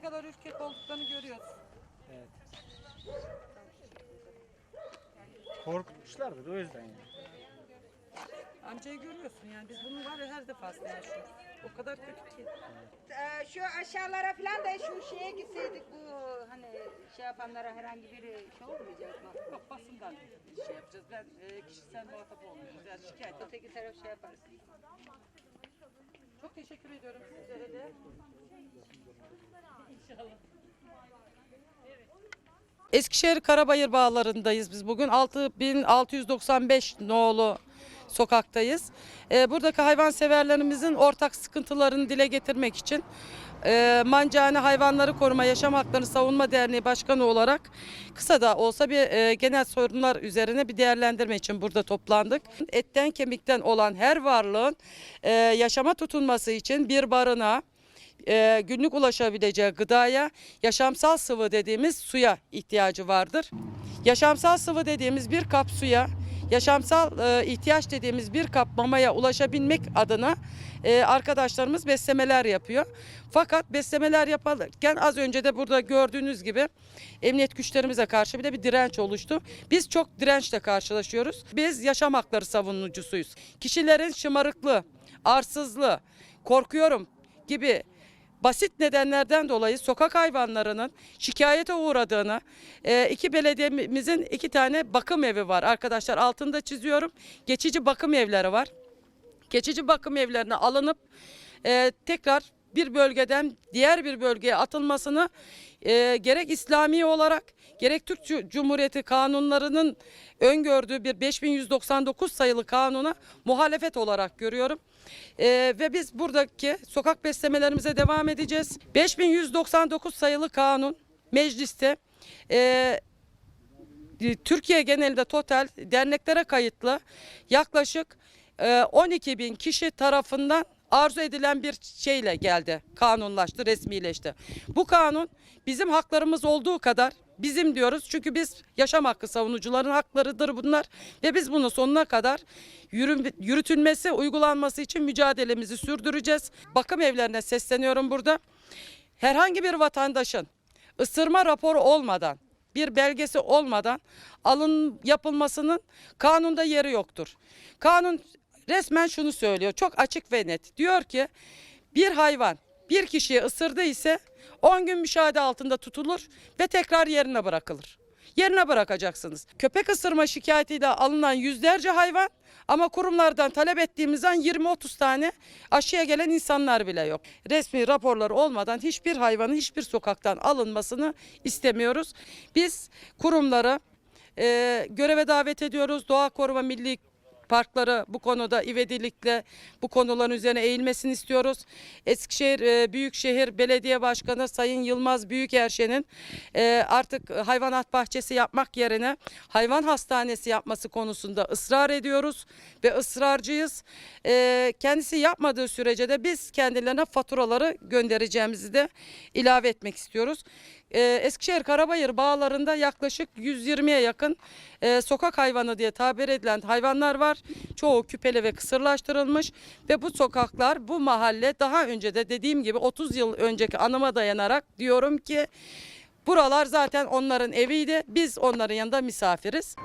kadar ürkek olduklarını görüyoruz. Evet. Korkutmuşlardır o yüzden yani. Amcayı görüyorsun yani biz bunu var ya her defasında yaşıyoruz. O kadar kötü ki. Ee, şu aşağılara falan da şu şeye gitseydik bu hani şey yapanlara herhangi bir şey olmayacak mı? Yok basından şey yapacağız. Ben e, kişisel muhatap olmuyoruz. Yani şikayet Öteki taraf şey yaparız. Çok teşekkür ediyorum sizlere de. Eskişehir Karabayır bağlarındayız biz bugün. 6695 nolu sokaktayız. Ee, buradaki hayvanseverlerimizin ortak sıkıntılarını dile getirmek için e, Mancane Hayvanları Koruma Yaşam Haklarını Savunma Derneği Başkanı olarak kısa da olsa bir e, genel sorunlar üzerine bir değerlendirme için burada toplandık. Etten kemikten olan her varlığın e, yaşama tutunması için bir barınağa, e, günlük ulaşabileceği gıdaya, yaşamsal sıvı dediğimiz suya ihtiyacı vardır. Yaşamsal sıvı dediğimiz bir kap suya, yaşamsal e, ihtiyaç dediğimiz bir kap mamaya ulaşabilmek adına e, arkadaşlarımız beslemeler yapıyor. Fakat beslemeler yaparken az önce de burada gördüğünüz gibi emniyet güçlerimize karşı bir de bir direnç oluştu. Biz çok dirençle karşılaşıyoruz. Biz yaşam hakları savunucusuyuz. Kişilerin şımarıklığı, arsızlığı, korkuyorum gibi basit nedenlerden dolayı sokak hayvanlarının şikayete uğradığını, e, iki belediyemizin iki tane bakım evi var arkadaşlar altında çiziyorum. Geçici bakım evleri var. Geçici bakım evlerine alınıp e, tekrar bir bölgeden diğer bir bölgeye atılmasını e, gerek İslami olarak gerek Türk Cu- Cumhuriyeti kanunlarının öngördüğü bir 5199 sayılı kanuna muhalefet olarak görüyorum. E, ve biz buradaki sokak beslemelerimize devam edeceğiz. 5199 sayılı kanun mecliste e, Türkiye genelinde total derneklere kayıtlı yaklaşık e, 12 bin kişi tarafından arzu edilen bir şeyle geldi. Kanunlaştı, resmileşti. Bu kanun bizim haklarımız olduğu kadar bizim diyoruz. Çünkü biz yaşam hakkı savunucuların haklarıdır bunlar. Ve biz bunu sonuna kadar yürü- yürütülmesi, uygulanması için mücadelemizi sürdüreceğiz. Bakım evlerine sesleniyorum burada. Herhangi bir vatandaşın ısırma raporu olmadan, bir belgesi olmadan alın yapılmasının kanunda yeri yoktur. Kanun resmen şunu söylüyor. Çok açık ve net. Diyor ki bir hayvan bir kişiye ısırdı ise 10 gün müşahede altında tutulur ve tekrar yerine bırakılır. Yerine bırakacaksınız. Köpek ısırma şikayetiyle alınan yüzlerce hayvan ama kurumlardan talep ettiğimiz an 20-30 tane aşıya gelen insanlar bile yok. Resmi raporları olmadan hiçbir hayvanın hiçbir sokaktan alınmasını istemiyoruz. Biz kurumları e, göreve davet ediyoruz. Doğa Koruma Milli parkları bu konuda ivedilikle bu konuların üzerine eğilmesini istiyoruz. Eskişehir e, Büyükşehir Belediye Başkanı Sayın Yılmaz Büyükerşen'in e, artık hayvanat bahçesi yapmak yerine hayvan hastanesi yapması konusunda ısrar ediyoruz ve ısrarcıyız. E, kendisi yapmadığı sürece de biz kendilerine faturaları göndereceğimizi de ilave etmek istiyoruz. Ee, Eskişehir Karabayır bağlarında yaklaşık 120'ye yakın e, sokak hayvanı diye tabir edilen hayvanlar var. Çoğu küpeli ve kısırlaştırılmış ve bu sokaklar bu mahalle daha önce de dediğim gibi 30 yıl önceki anıma dayanarak diyorum ki buralar zaten onların eviydi. Biz onların yanında misafiriz.